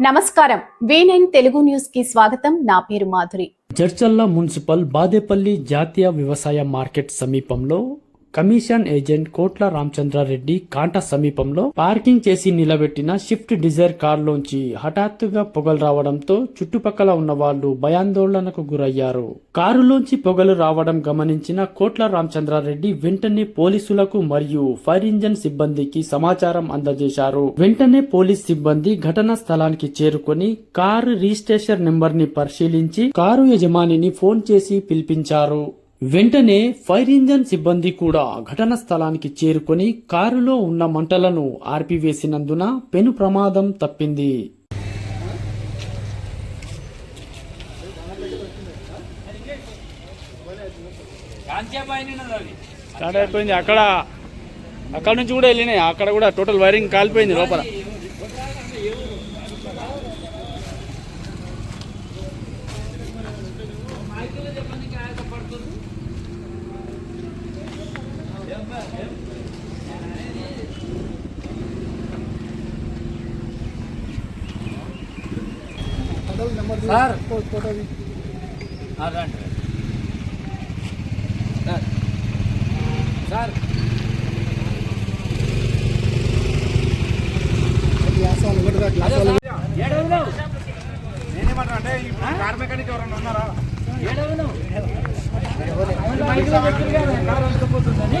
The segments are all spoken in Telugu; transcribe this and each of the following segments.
నమస్కారం. వీనైన్ తెలుగు న్యూస్కి స్వాగతం. నా పేరు మాధురి. జడ్చల్ల మున్సిపల్ బాదేపల్లి జాతీయ వ్యవసాయ మార్కెట్ సమీపంలో కమిషన్ ఏజెంట్ కోట్ల రామచంద్రారెడ్డి కాంట సమీపంలో పార్కింగ్ చేసి నిలబెట్టిన షిఫ్ట్ డిజైర్ కారులోంచి హఠాత్తుగా పొగలు రావడంతో చుట్టుపక్కల ఉన్న వాళ్ళు భయాందోళనకు గురయ్యారు. కారులోంచి పొగలు రావడం గమనించిన కోట్ల రామచంద్రారెడ్డి వెంటనే పోలీసులకు మరియు ఫైర్ ఇంజన్ సిబ్బందికి సమాచారం అందజేశారు. వెంటనే పోలీస్ సిబ్బంది ఘటనా స్థలానికి చేరుకొని కారు రిజిస్ట్రేషన్ నెంబర్ని పరిశీలించి కారు యజమానిని ఫోన్ చేసి పిలిపించారు. వెంటనే ఫైర్ ఇంజన్ సిబ్బంది కూడా ఘటన స్థలానికి చేరుకొని కారులో ఉన్న మంటలను ఆర్పివేసినందున పెను ప్రమాదం తప్పింది. స్టార్ట్ అయిపోయింది. అక్కడ అక్కడ నుంచి కూడా వెళ్ళినాయి. అక్కడ కూడా టోటల్ వైరింగ్ కాలిపోయింది లోపల. సార్. సార్ నేనేమంటా అంటే ఇప్పుడు కార్మికానికి ఎవరన్నా ఉన్నారా ఏడవను పోతుందని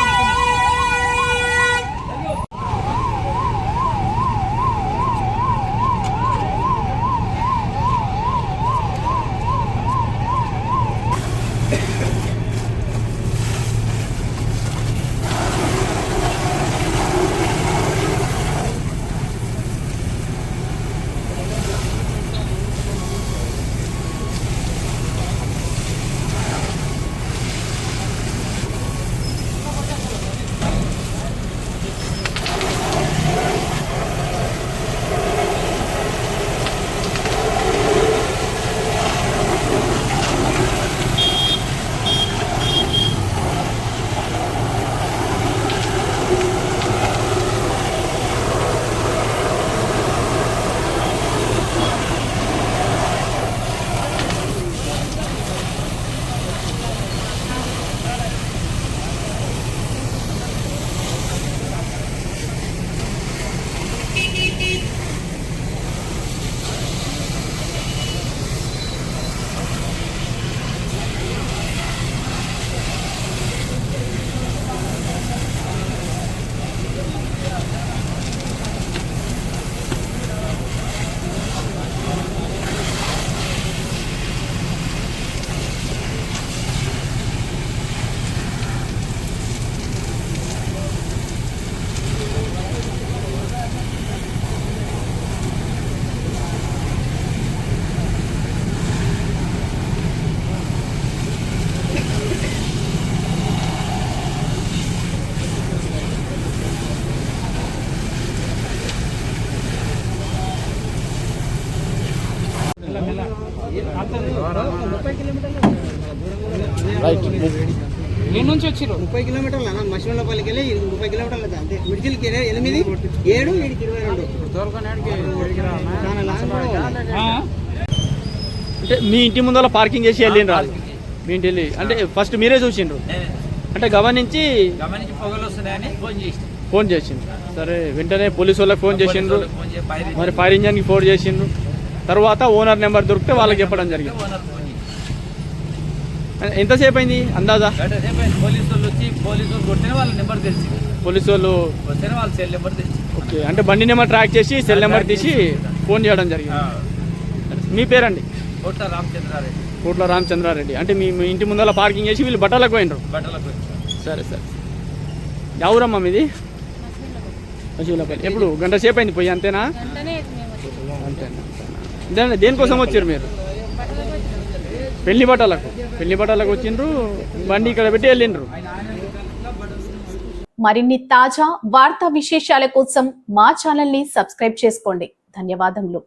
రైట్ నేను నుంచి వచ్చిర్రు? ముప్పై కిలోమీటర్లు అన్న మసిమలపల్లికి వెళ్ళి ముప్పై కిలోమీటర్లు అంతే. మిడిచిల్కి ఎనిమిది ఏడు ఇరవై రెండు. అంటే మీ ఇంటి ముందర పార్కింగ్ చేసి వెళ్ళిండ్రు వాళ్ళు. మీ ఇంటి వెళ్ళి అంటే ఫస్ట్ మీరే చూసిండ్రు? అంటే గమనించి గమనించి పొగలు వస్తున్నాయని ఫోన్ చేసి ఫోన్ చేసిండ్రు. సరే వెంటనే పోలీసు వాళ్ళకి ఫోన్ చేసిండ్రు. మరి ఫైర్ ఇంజన్కి ఫోన్ చేసిండ్రు. తర్వాత ఓనర్ నెంబర్ దొరికితే వాళ్ళకి చెప్పడం జరిగింది. ఎంతసేపు అయింది అందాజా. పోలీసు వాళ్ళు వచ్చి పోలీసు వాళ్ళు కొట్టిన వాళ్ళ నెంబర్ తెలిసి పోలీసు వాళ్ళు వస్తేనే వాళ్ళ సెల్ నెంబర్ తెలిసి ఓకే అంటే బండి నెంబర్ ట్రాక్ చేసి సెల్ నెంబర్ తీసి ఫోన్ చేయడం జరిగింది. మీ పేరండి? కోట్ల రామచంద్రారెడ్డి. కోట్ల రామచంద్రారెడ్డి. అంటే మీ మీ ఇంటి ముందర పార్కింగ్ చేసి వీళ్ళు బట్టలకు పోయినరు? బట్టలకు సరే సరే. ఎవరమ్మా మీది? మసీదులపల్లి ఎప్పుడు? గంట సేపు అయింది పోయి అంతేనా? అంతేనా? దేనికోసం వచ్చారు మీరు? పెళ్ళి బట్టలకు. పెళ్ళి బట్టలకు వచ్చిండ్రు బండి ఇక్కడ పెట్టి వెళ్ళిండ్రు. మరిన్ని తాజా వార్తా విశేషాల కోసం మా ఛానల్ని సబ్స్క్రైబ్ చేసుకోండి. ధన్యవాదములు.